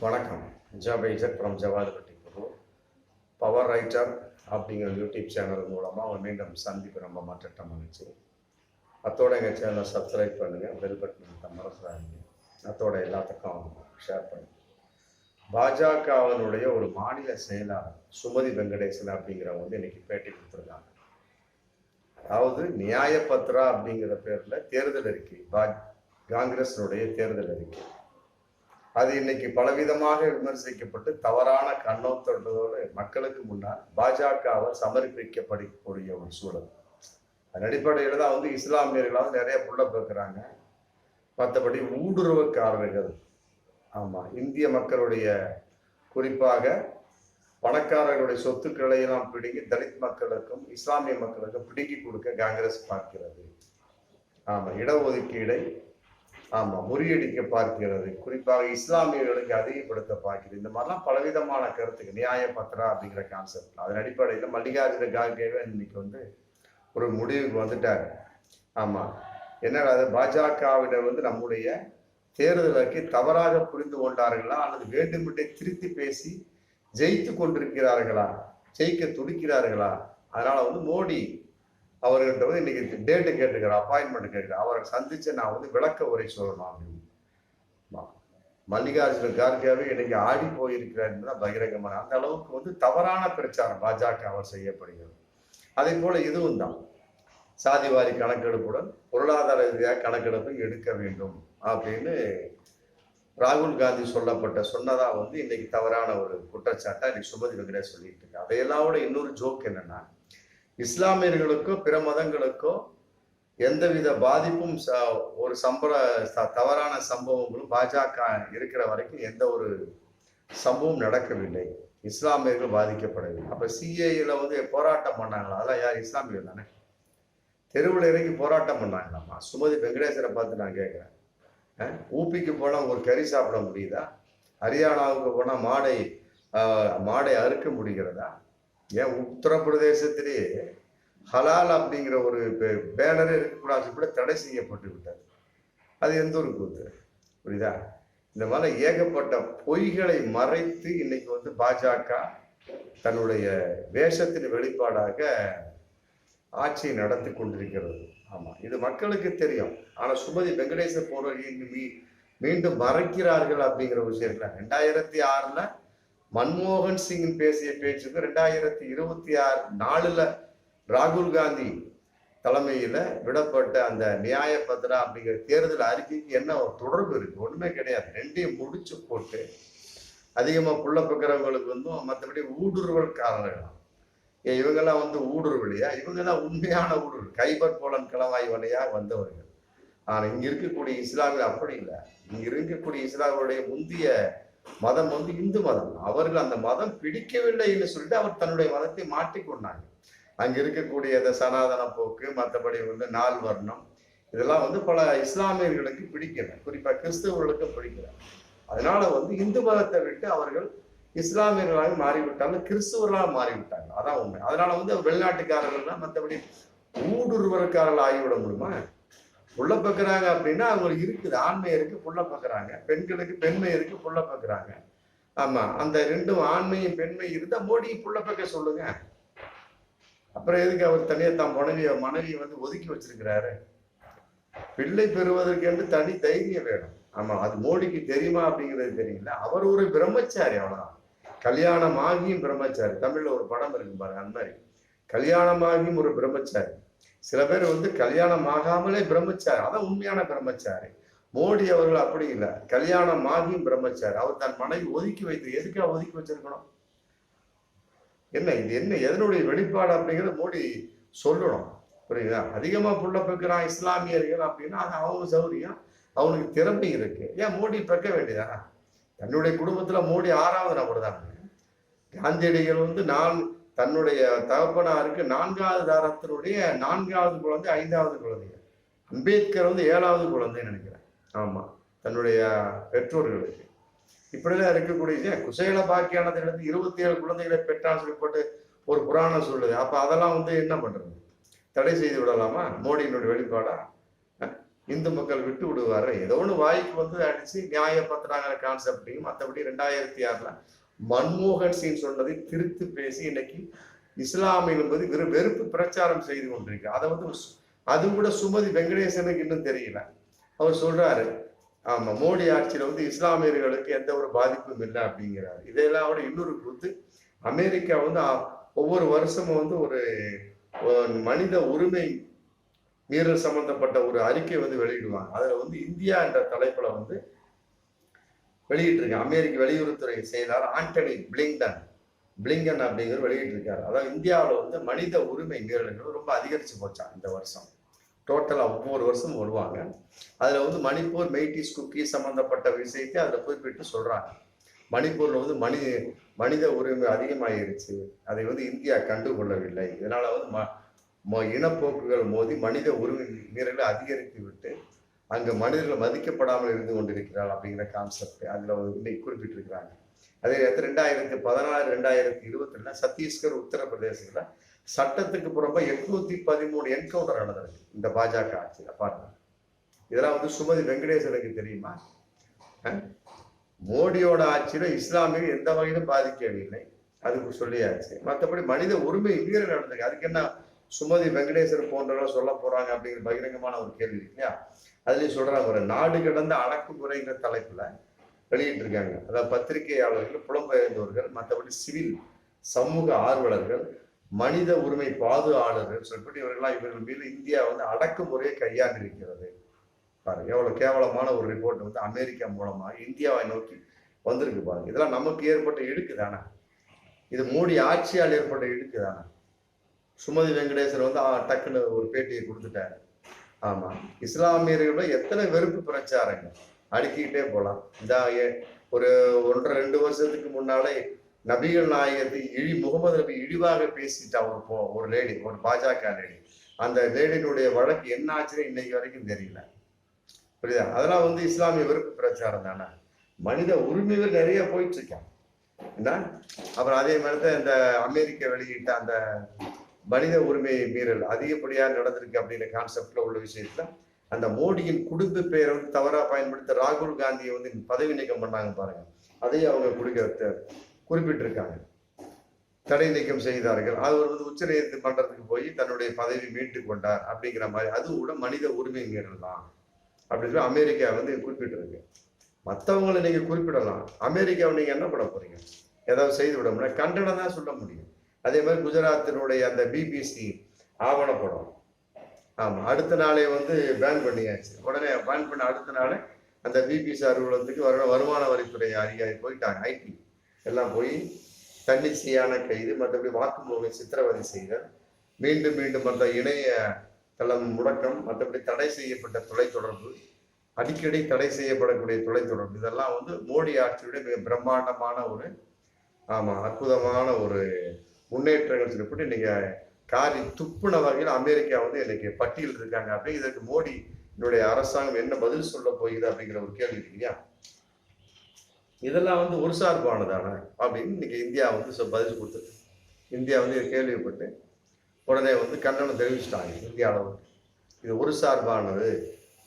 வணக்கம். Job Isaac from Javadhupatti Guru power writer அப்படிங்கிற YouTube channel மூலமாக மீண்டும் சந்திப்பு ரொம்ப மாற்றட்ட வந்துச்சு அத்தோட எங்கள் சேனலை சப்ஸ்கிரைப் பண்ணுங்கள் பெல் பட்டன் மறந்துடாதீங்க அத்தோட எல்லாத்துக்கும் ஷேர் பண்ணுங்க. பாஜகவினுடைய ஒரு மாநில செயலாளர் சுமதி வெங்கடேசன் அப்படிங்கிறவங்க வந்து இன்னைக்கு பேட்டி கொடுத்துருக்காங்க. அதாவது நியாய பத்ரா அப்படிங்கிற பேரில் தேர்தல் அறிக்கை பா காங்கிரஸினுடைய தேர்தல் அறிக்கை. அது இன்னைக்கு பலவிதமாக விமர்சிக்கப்பட்டு தவறான கண்ணோட்டத்தோடு மக்களுக்கு முன்னால் பாஜகவை சமர்ப்பிக்கப்படக்கூடிய ஒரு சூழல். அதன் அடிப்படையில் தான் வந்து இஸ்லாமியர்களாவது நிறைய புள்ள பேக்குறாங்க. மற்றபடி ஊடுருவக்காரர்கள். ஆமாம் இந்திய மக்களுடைய குறிப்பாக பணக்காரர்களுடைய சொத்துக்களை எல்லாம் பிடுங்கி தலித் மக்களுக்கும் இஸ்லாமிய மக்களுக்கும் பிடுங்கி கொடுக்க காங்கிரஸ் பார்க்கிறது. ஆமாம் இடஒதுக்கீடை ஆமா முறியடிக்க பார்க்கிறது. குறிப்பாக இஸ்லாமியர்களுக்கு அதிகப்படுத்த பார்க்கிறது. இந்த மாதிரிலாம் பலவிதமான கருத்துக்கு நியாய பத்திரா அப்படிங்கிற கான்செப்ட் அதன் அடிப்படையில் மல்லிகார்ஜுன கார்கேவே இன்னைக்கு வந்து ஒரு முடிவுக்கு வந்துட்டார். ஆமா. என்னடா அது பாஜகவினர் வந்து நம்முடைய தேர்தலுக்கு தவறாக புரிந்து கொண்டார்களா? அல்லது வேண்டுமென்றே திருத்தி பேசி ஜெயித்து கொண்டிருக்கிறார்களா? ஜெயிக்க துடிக்கிறார்களா? அதனால வந்து மோடி அவர்கிட்ட வந்து இன்னைக்கு டேட்டு கேட்டுக்கிறேன் அப்பாயின்மெண்ட் கேட்கிறேன் அவரை சந்திச்சு நான் வந்து விளக்க உரை சொல்லணும் அப்படின்னு. மல்லிகார்ஜுன கார்கேவே இன்னைக்கு ஆடி போயிருக்கிறார் என்பதுதான் பகிரங்கமான அந்த அளவுக்கு வந்து தவறான பிரச்சாரம் பாஜக அவர் செய்யப்படுகிறது. அதே போல இதுவும் தான். சாதிவாரி கணக்கெடுப்புடன் பொருளாதார ரீதியாக கணக்கெடுப்பு எடுக்க வேண்டும் அப்படின்னு ராகுல் காந்தி சொல்லப்பட்ட சொன்னதா வந்து இன்னைக்கு தவறான ஒரு குற்றச்சாட்டை இன்னைக்கு சுமதி வெங்கடேஷ் சொல்லிட்டு இருக்கு அதையெல்லாம் விட இன்னொரு ஜோக் என்னன்னா இஸ்லாமியர்களுக்கோ பிற மதங்களுக்கோ எந்தவித பாதிப்பும் ச- ஒரு சம்பர தவறான சம்பவங்களும் பாஜக இருக்கிற வரைக்கும் எந்த ஒரு சம்பவம் நடக்கவில்லை. இஸ்லாமியர்கள் பாதிக்கப்படவில்லை. அப்ப சிஏல வந்து போராட்டம் பண்ணாங்களா? அதெல்லாம் யார்? இஸ்லாமியர் தானே. தெருவில் இறங்கி போராட்டம் பண்ணாங்களாமா? சுமதி வெங்கடேஸ்வரை பார்த்து நான் கேட்குறேன். ஊப்பிக்கு போனால் ஒரு கறி சாப்பிட முடியுதா? ஹரியானாவுக்கு போனால் மாடை மாடை அறுக்க முடிகிறதா? ஏன் உத்தரப்பிரதேசத்திலேயே ஹலால் அப்படிங்கிற ஒரு பேனரே இருக்கக்கூடாது கூட தடை செய்யப்பட்டு விட்டது. அது எந்த ஒரு கூத்து? புரியுதா? இந்த மாதிரி ஏகப்பட்ட பொய்களை மறைத்து இன்னைக்கு வந்து பாஜக தன்னுடைய வேஷத்தின் வெளிப்பாடாக ஆட்சியை நடத்தி கொண்டிருக்கிறது. ஆமாம் இது மக்களுக்கு தெரியும். ஆனால் சுமதி வெங்கடேசன் போன்றவர்கள் மீ மீண்டும் மறைக்கிறார்கள் அப்படிங்கிற விஷயம் ரெண்டாயிரத்தி ஆறில் மன்மோகன் சிங் பேசிய பேச்சுக்கு ரெண்டாயிரத்தி இருபத்தி ஆறு நாலுல ராகுல் காந்தி தலைமையில விடப்பட்ட அந்த நியாய பத்ரா அப்படிங்கிற தேர்தல் அறிக்கைக்கு என்ன ஒரு தொடர்பு இருக்கு? ஒண்ணுமே கிடையாது. ரெண்டையும் முடிச்சு போட்டு அதிகமா புள்ள பக்கிறவங்களுக்கு வந்து மற்றபடி ஊடுருவல்காரர்கள். இவங்கெல்லாம் வந்து ஊடுருவலையா இவங்கெல்லாம் உண்மையான ஊடுருவல். கைபர் போலன் கிளவாய் வழியா வந்தவர்கள். ஆனா இங்க இருக்கக்கூடிய இஸ்லாமியர் அப்படி இல்லை. இங்க இருக்கக்கூடிய இஸ்லாமியருடைய முந்திய மதம் வந்து இந்து மதம். அவர்கள் அந்த மதம் பிடிக்கவில்லைன்னு சொல்லிட்டு அவர் தன்னுடைய மதத்தை மாற்றிக்கொண்டாங்க அங்க இருக்கக்கூடிய இந்த சனாதன போக்கு மற்றபடி வந்து நாள் வர்ணம் இதெல்லாம் வந்து பல இஸ்லாமியர்களுக்கு பிடிக்கல. குறிப்பா கிறிஸ்தவர்களுக்கு பிடிக்கல. அதனால வந்து இந்து மதத்தை விட்டு அவர்கள் இஸ்லாமியர்களாக மாறிவிட்டாங்க கிறிஸ்துவர்களாக மாறிவிட்டாங்க. அதான் உண்மை. அதனால வந்து வெளிநாட்டுக்காரர்கள்லாம் மற்றபடி ஊடுருவற்காரர்கள் ஆகிவிட முடியுமா? புள்ள பார்க்குறாங்க அப்படின்னா அவங்களுக்கு இருக்குது. ஆண்மை இருக்கு புள்ள பார்க்குறாங்க பெண்களுக்கு பெண்மை இருக்கு புள்ள பார்க்குறாங்க ஆமா அந்த ரெண்டும் ஆண்மையும் பெண்மை இருந்தா மோடி புள்ள பார்க்க சொல்லுங்க. அப்புறம் எதுக்கு அவர் தனியாக தான் மனைவிய மனைவியை வந்து ஒதுக்கி வச்சிருக்கிறாரு? பிள்ளை பெறுவதற்கு என்று தனி தைரியம் வேணும். ஆமா அது மோடிக்கு தெரியுமா அப்படிங்கிறது தெரியல. அவர் ஒரு பிரம்மச்சாரி அவ்வளோதான் கல்யாணம் ஆகியும் பிரம்மச்சாரி. தமிழ்ல ஒரு படம் இருக்கு பாருங்க அந்த மாதிரி. கல்யாணமாகியும் ஒரு பிரம்மச்சாரி. சில பேர் வந்து கல்யாணம் ஆகாமலே பிரம்மச்சாரி. அதான் உண்மையான பிரம்மச்சாரி. மோடி அவர்கள் அப்படி இல்லை. கல்யாணம் ஆகியும் பிரம்மச்சாரி. அவர் தன் மனைவி ஒதுக்கி வைத்து எதுக்காக ஒதுக்கி வச்சிருக்கணும்? என்ன இது என்ன எதனுடைய வெளிப்பாடு அப்படிங்கிறத மோடி சொல்லணும். புரியுதா? அதிகமா புள்ள பெக்கிறான் இஸ்லாமியர்கள் அப்படின்னா அது அவங்க சௌரியம். அவனுக்கு திறமை இருக்கு. ஏன் மோடி பெக்க வேண்டியதானா தன்னுடைய குடும்பத்துல மோடி ஆறாவது நபர் தான் காந்தியடிகள் வந்து நான் தன்னுடைய தகப்பனாருக்கு நான்காவது தாரத்தினுடைய நான்காவது குழந்தை ஐந்தாவது குழந்தை அம்பேத்கர் வந்து ஏழாவது குழந்தைன்னு நினைக்கிறேன். ஆமா தன்னுடைய பெற்றோர்களுக்கு. இப்படிலாம் இருக்கக்கூடிய குசேல பாக்கியானத்திலிருந்து இருபத்தி ஏழு குழந்தைகளை பெற்றான்னு சொல்லப்பட்டு ஒரு புராணம் சொல்லுது. அப்ப அதெல்லாம் வந்து என்ன பண்றது? தடை செய்து விடலாமா? மோடியினுடைய வெளிப்பாடா? இந்து மக்கள் விட்டு விடுவார் ஏதோ ஒன்று வாய்க்கு வந்து அடிச்சு நியாயப்படுத்துறாங்கிற கான்செப்டையும் மற்றபடி ரெண்டாயிரத்தி ஆறுல மன்மோகன் சிங் சொன்னதை திருத்து பேசி இன்னைக்கு இஸ்லாம் என்பது வெறும் வெறுப்பு பிரச்சாரம் செய்து கொண்டிருக்கு. அதை வந்து அது கூட சுமதி வெங்கடேசனுக்கு இன்னும் தெரியல. அவர் சொல்றாரு ஆமா மோடி ஆட்சியில வந்து இஸ்லாமியர்களுக்கு எந்த ஒரு பாதிப்பும் இல்லை அப்படிங்கிறாரு. இதெல்லாம் விட இன்னொரு கூத்து அமெரிக்கா வந்து ஒவ்வொரு வருஷமும் வந்து ஒரு ஒரு மனித உரிமை மீறல் சம்பந்தப்பட்ட ஒரு அறிக்கை வந்து வெளியிடுவாங்க. அதுல வந்து இந்தியா என்ற தலைப்புல வந்து வெளியிட்டிருக்காங்க. அமெரிக்க வெளியுறவுத்துறை செயலாளர் ஆண்டனி பிளிங்டன் பிளிங்கன் அப்படிங்கிற வெளியிட்டிருக்காரு. அதாவது இந்தியாவில் வந்து மனித உரிமை மீறல்கள் ரொம்ப அதிகரித்து போச்சான் இந்த வருஷம். டோட்டலாக ஒவ்வொரு வருஷமும் வருவாங்க. அதில் வந்து மணிப்பூர் மெய்டிஸ் குக்கி சம்மந்தப்பட்ட விஷயத்தை அதில் குறிப்பிட்டு சொல்கிறாங்க மணிப்பூரில் வந்து மனி மனித உரிமை அதிகமாகிருச்சு அதை வந்து இந்தியா கண்டுகொள்ளவில்லை. இதனால் வந்து ம ம- இனப்போக்குகள் மோதி மனித உரிமை மீறலை அதிகரித்து விட்டு அங்கு மனிதர்கள் மதிக்கப்படாமல் இருந்து கொண்டிருக்கிறாள் அப்படிங்கிற கான்செப்ட் அதில் இன்னைக்கு குறிப்பிட்டிருக்கிறாங்க. அதே நேரத்தில் ரெண்டாயிரத்தி பதினாறு ரெண்டாயிரத்தி இருபத்தி ரெண்டு சத்தீஸ்கர் உத்தரப்பிரதேசத்தில் சட்டத்துக்கு புறம்ப எட்நூத்தி பதிமூணு என்கவுண்டர் நடந்திருக்கு இந்த பாஜக ஆட்சி பாருங்க. இதெல்லாம் வந்து சுமதி வெங்கடேசனுக்கு தெரியுமா? மோடியோட ஆட்சியில இஸ்லாமியர் எந்த வகையிலும் பாதிக்கவில்லை. அதுக்கு சொல்லியாச்சு. மற்றபடி மனித உரிமை மீறல் நடந்திருக்கு. அதுக்கு என்ன சுமதி வெங்கடேஸ்வர் போன்றவர்கள் சொல்ல போறாங்க அப்படிங்கிற பகிரங்கமான ஒரு கேள்வி இல்லையா? அதுலயும் சொல்றாங்க ஒரு நாடு கடந்த அடக்குமுறைங்கிற தலைப்புல வெளியிட்டிருக்காங்க. அதாவது பத்திரிகையாளர்கள் புலம்பெயர்ந்தவர்கள் மற்றபடி சிவில் சமூக ஆர்வலர்கள் மனித உரிமை பாதுகாவலர்கள் சொல்லிட்டு இவர்கள்லாம் இவர்கள் மீது இந்தியா வந்து அடக்குமுறையை கையாண்டிருக்கிறது பாருங்க எவ்வளவு கேவலமான ஒரு ரிப்போர்ட் வந்து அமெரிக்கா மூலமா இந்தியாவை நோக்கி வந்திருக்கு பாருங்க. இதெல்லாம் நமக்கு ஏற்பட்ட இடுக்கு தானே. இது மோடி ஆட்சியால் ஏற்பட்ட இடுக்கு தானே. சுமதி வெங்கடேசர் வந்து டக்குன்னு ஒரு பேட்டியை கொடுத்துட்டாரு. ஆமா. இஸ்லாமியர்களோட எத்தனை வெறுப்பு பிரச்சாரங்கள்? அடுக்கிக்கிட்டே போலாம். இந்த ஏ- ஒரு ஒன்றரை ரெண்டு வருஷத்துக்கு முன்னாலே நபிகள் நாயகத்தை இழி முகமது நபி இழிவாக பேசிட்டா ஒரு போ ஒரு லேடி ஒரு பாஜக லேடி. அந்த லேடியினுடைய வழக்கு என்ன ஆச்சுன்னு இன்னைக்கு வரைக்கும் தெரியல. புரியுதா? அதெல்லாம் வந்து இஸ்லாமிய வெறுப்பு பிரச்சாரம் தானே. மனித உரிமைகள் நிறைய போயிட்டு இருக்கான் என்ன? அப்புறம் அதே மாதிரி தான் இந்த அமெரிக்க வெளியிட்ட அந்த மனித உரிமை மீறல் அதிகப்படியாக நடந்திருக்கு அப்படிங்கிற கான்செப்ட்ல உள்ள விஷயத்துல அந்த மோடியின் குடும்ப பெயரை வந்து தவறா பயன்படுத்த ராகுல் காந்தியை வந்து பதவி நீக்கம் பண்ணாங்க பாருங்க. அதையும் அவங்க குடிக்க குறிப்பிட்டிருக்காங்க. தடை நீக்கம் செய்தார்கள். அவர் வந்து உச்ச நீதிமன்றத்துக்கு போய் தன்னுடைய பதவி மீட்டு கொண்டார் அப்படிங்கிற மாதிரி. அதுவும் கூட மனித உரிமை மீறல் தான் அப்படின்னு சொல்லி அமெரிக்கா வந்து குறிப்பிட்டிருக்கு. மற்றவங்களை நீங்க குறிப்பிடலாம். அமெரிக்காவை நீங்க என்ன பண்ண போறீங்க? ஏதாவது செய்து விட முடியும்? கண்டனம் தான் சொல்ல முடியும். அதே மாதிரி குஜராத்தினுடைய அந்த பிபிசி ஆவணப்படம். ஆமா அடுத்த நாளே வந்து பேன் பண்ணியாச்சு. உடனே பேன் பண்ண அடுத்த நாளே அந்த பிபிசி அலுவலகத்துக்கு வர வருமான வரித்துறை அதிகாரி போயிட்டாங்க ஐடி எல்லாம் போய் தன்னிச்சையான கைது மற்றபடி வாக்குமூலம் சித்திரவதை செய்தல் மீண்டும் மீண்டும் அந்த இணைய தளம் முடக்கம் மற்றபடி தடை செய்யப்பட்ட தொலைத்தொடர்பு அடிக்கடி தடை செய்யப்படக்கூடிய தொலைத்தொடர்பு இதெல்லாம் வந்து மோடி ஆட்சியுடைய மிக பிரம்மாண்டமான ஒரு ஆமா அற்புதமான ஒரு முன்னேற்றங்கள் சொல்லப்பட்டு இன்னைக்கு காரி துப்புன வகையில் அமெரிக்கா வந்து இன்னைக்கு பட்டியல் இருக்காங்க. அப்படின்னு இதற்கு மோடி என்னுடைய அரசாங்கம் என்ன பதில் சொல்ல போகுது அப்படிங்கிற ஒரு கேள்வி இல்லையா? இதெல்லாம் வந்து ஒரு சார்பானதான அப்படின்னு இன்னைக்கு இந்தியா வந்து பதில் கொடுத்தது இந்தியா வந்து இதை கேள்விப்பட்டு உடனே வந்து கண்டனம் தெரிவிச்சிட்டாங்க இந்தியாவில் வந்து. இது ஒரு சார்பானது.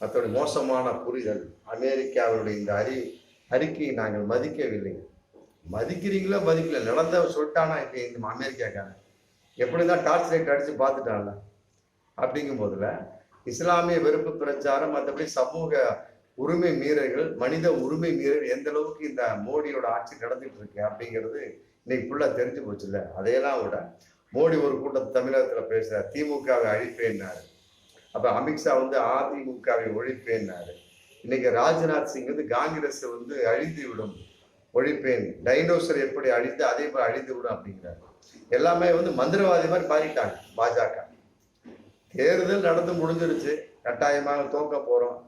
மற்றபடி மோசமான புரிதல். அமெரிக்காவினுடைய இந்த அறி அறிக்கையை நாங்கள் மதிக்கவில்லை. மதிக்கிறீங்களோ மதிக்கல. நடந்த சொல்லிட்டானா இப்போ இந்த அமெரிக்காக்காரன்? எப்படி தான் டார்ச் லைட் அடிச்சு பார்த்துட்டான்ல? அப்படிங்கும் போதுல இஸ்லாமிய வெறுப்பு பிரச்சாரம் மற்றபடி சமூக உரிமை மீறல்கள் மனித உரிமை மீறல் எந்த அளவுக்கு இந்த மோடியோட ஆட்சி நடந்துட்டு இருக்கு அப்படிங்கிறது இன்னைக்கு ஃபுல்லா தெரிஞ்சு போச்சுல்ல. அதையெல்லாம் விட மோடி ஒரு கூட்டம் தமிழகத்துல பேசுறார் திமுகவை அழிப்பேன்னாரு. அப்ப அமித்ஷா வந்து அதிமுகவை ஒழிப்பேன்னாரு. இன்னைக்கு ராஜ்நாத் சிங் வந்து காங்கிரஸ் வந்து அழிந்து விடும் ஒழிப்பேன். டைனோசர் எப்படி அழிந்து அதே மாதிரி அழிந்து விடும் அப்படிங்கிறார். எல்லாமே வந்து மந்திரவாதி மாதிரி மாறிட்டாங்க பாஜக. தேர்தல் நடந்து முடிஞ்சிருச்சு கட்டாயமாக தோக்க போறோம்.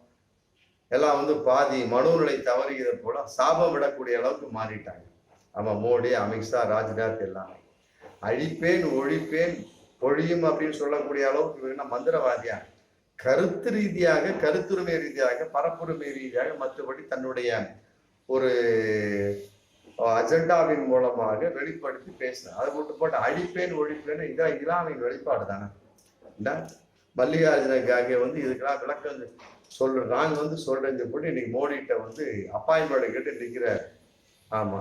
எல்லாம் வந்து பாதி மனோநிலை தவறியதை போல சாபம் விடக்கூடிய அளவுக்கு மாறிட்டாங்க. ஆமா மோடி அமித்ஷா ராஜ்நாத் எல்லாமே. அழிப்பேன் ஒழிப்பேன் ஒழியும் அப்படின்னு சொல்லக்கூடிய அளவுக்கு என்ன மந்திரவாதியா? கருத்து ரீதியாக கருத்துரிமை ரீதியாக பரப்புரிமை ரீதியாக மற்றபடி தன்னுடைய ஒரு அஜெண்டாவின் மூலமாக வெளிப்படுத்தி பேசினார். அதை மட்டும் போட்டு அழிப்பேன் ஒழிப்பேன்னு இதான் இலாமின் வெளிப்பாடு தானே. என்ன வந்து இதுக்கெல்லாம் விளக்கம் சொல்ற நாங்க வந்து சொல்றேன்னு போட்டு இன்னைக்கு மோடிகிட்ட வந்து அப்பாயின்மெண்ட் கேட்டு நிற்கிறார் ஆமா.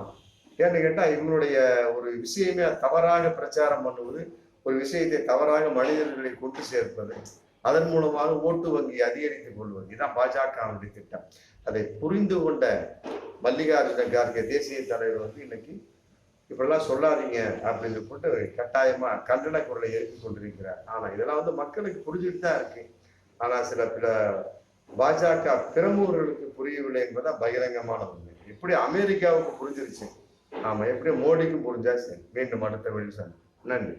ஏன்னு கேட்டா இவங்களுடைய ஒரு விஷயமே தவறாக பிரச்சாரம் பண்ணுவது ஒரு விஷயத்தை தவறாக மனிதர்களை கொண்டு சேர்ப்பது அதன் மூலமாக ஓட்டு வங்கி அதிகரித்துக் கொள்வது. இதுதான் பாஜகவுடைய திட்டம். அதை புரிந்து கொண்ட மல்லிகார்ஜுன கார்கே தேசிய தலைவர் வந்து இன்னைக்கு இப்படிலாம் சொல்லாதீங்க அப்படின்னு போட்டு கட்டாயமா கண்டன குரலை எழுப்பி கொண்டிருக்கிறார். ஆனா இதெல்லாம் வந்து மக்களுக்கு புரிஞ்சுட்டு தான் இருக்கு. ஆனா சில பிற பாஜக பிரமுகர்களுக்கு புரியவில்லை என்பதுதான் பகிரங்கமான உண்மை. எப்படி அமெரிக்காவுக்கு புரிஞ்சிருச்சு? ஆமா எப்படி மோடிக்கும் புரிஞ்சா சரி. மீண்டும் அடுத்த வெளிச்சம் நன்றி.